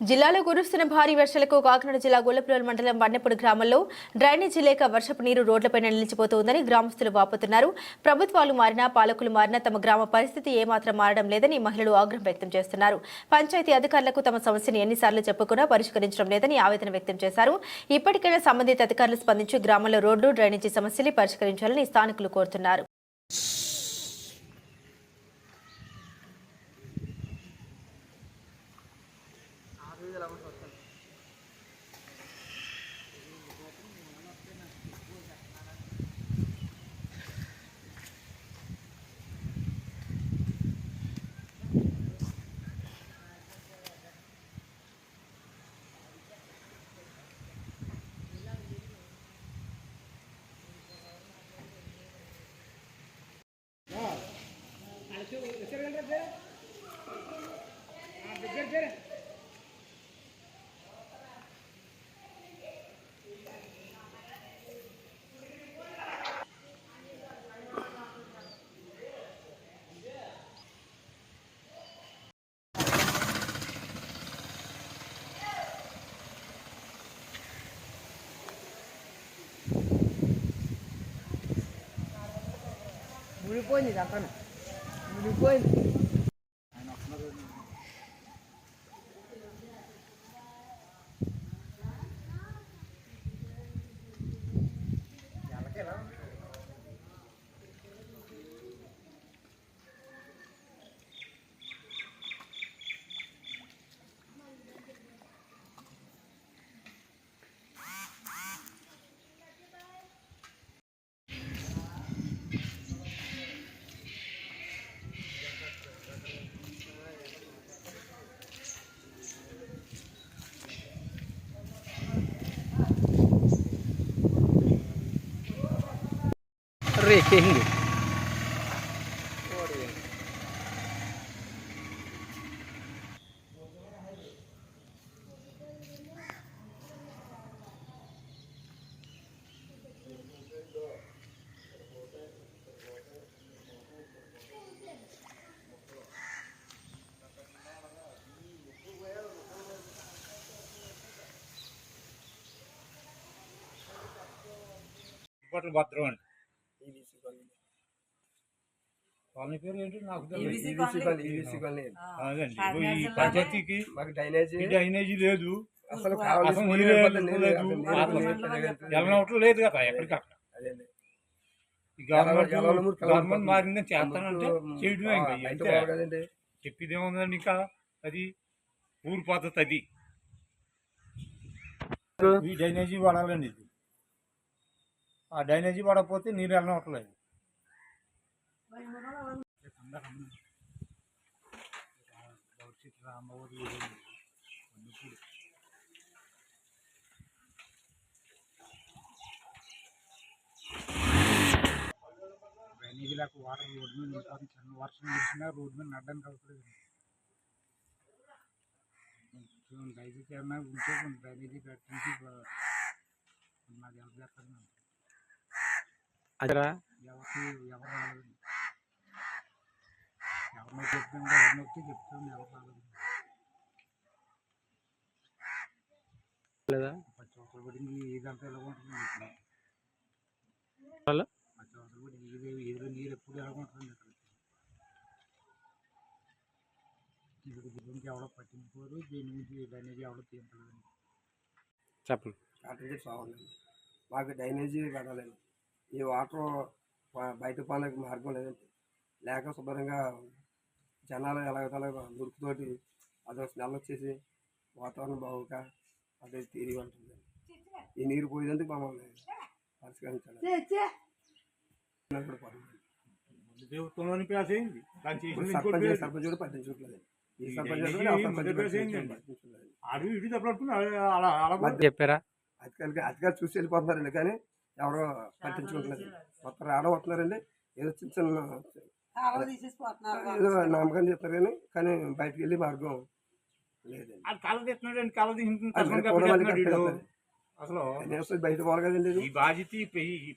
జిల్లాలో కురుస్తున్న భారీ వర్షాలకు కాకినాడ జిల్లా గొల్లపురం మండలం వన్నెపూడి గ్రామంలో డ్రైనేజీ లేక వర్షపు నీరు రోడ్లపైన నిలిచిపోతుందని గ్రామస్తులు వాపోతున్నారు. ప్రభుత్వాలు మారినా పాలకులు మారినా తమ గ్రామ పరిస్థితి ఏమాత్రం మారడం లేదని మహిళలు ఆగ్రహం వ్యక్తం చేస్తున్నారు. పంచాయతీ అధికారులకు తమ సమస్యను ఎన్నిసార్లు చెప్పుకున్నా పరిష్కరించడం లేదని ఆవేదన వ్యక్తం చేశారు. ఇప్పటికైనా సంబంధిత అధికారులు స్పందించి గ్రామంలో రోడ్లు డ్రైనేజీ సమస్యలు పరిష్కరించాలని స్థానికులు కోరుతున్నారు. 물건이 잠깐만. 你问。रेखे होंगे button bathroom అండి కాలనీ పేరు ఏంటి నాకు తెలియదు. ఈవీసీ కాలనీ ఈవీసీ కాలనీ అదండి ఇగో ఈ పంచాయతీకి మాకు డ్రైనేజీ ఈ డ్రైనేజీ లేదు అసలు కావాలి అసలు నీళ్ళు నీళ్ళు లేకపోతే లేదు, నీళ్ళు లేదు. అసలు నీళ్ళు అసలు లేదు. ఎల్లనవట్లు లేదు కదా ఎక్కడికి అక్కడ అదేండి. ఈ గవర్నమెంట్ ఎలా- ఎలా ఊరు కలవకపోతే గవర్నమెంట్ మారిందని చేస్తానంటే ముందు, చేయడమే ఇంకా ఆ, అయితే అంతే. బాగు కదండి. చెప్పేది ఏముందండి ఇంకా అది ఊరు పద్ధతి అది ఈ డ్రైనేజీ పడాలండి ఇది ఆ డ్రైనేజీ పడకపోతే నీరు వెళ్ళనవట్లేదు డ్రైనేజీ లేక వాటర్ రోడ్డు మీద నిలిపోతుంది చిన్న వర్షం కురిసినా రోడ్డు మీద నడ్డానికి అవుతుంది దయచేసి ఏమన్నా ఉంటే డ్రైనేజీ కట్టించి మాకు హెల్ప్ ఇది దీనికి ఎవడో పట్టించుకోరు దీని నుంచి డ్రైనేజీ ఎవడో తీయట్లేదు చెప్పండి. మాకు డ్రైనేజీ పెట్టాలండి ఈ వాటర్ బయట పోవడానికి మార్గం లేదండి లేక శుభ్రంగా జనాలు ఎలాగోలాగా మురుకుతోటి అదో స్మెల్ వచ్చేసి వాతావరణం బాగోక అదే తీరి ఉంటుంది. ఈ నీరు పోయేందుకు మమ్మల్ని పరిష్కరించాలి ఇప్పుడు పర్లేదు. దేవుత్వంలోని ప్యాస్ అయింది దాని ఇప్పుడు చేసింది సర్పంచ్ ఇంకోటి సర్పంచ్ కూడా పట్టించుకోవట్లేదు. ఈ ఈ సర్పంచ్ డ్రైనేజీ కూడా ఆ సర్పంచ్ ముందే పేసేయండి. పట్టించుకోవట్లేదు. అటు ఇటు తప్పట్టుకుని అలా అలా మధ్య- చెప్పారా? అధికారులకి అధికారులు చూసి వెళ్ళిపోతున్నారండి కానీ ఎవరో పట్టించుకుంటున్నారు మొత్తం రావడం వస్తున్నారండి ఏదో చిన్న చిన్న ఏదో నమ్మకం చెప్తారు కానీ కానీ బయటకు వెళ్ళి మార్గం లేదండి. అసలు బయట పోవాలి కదండి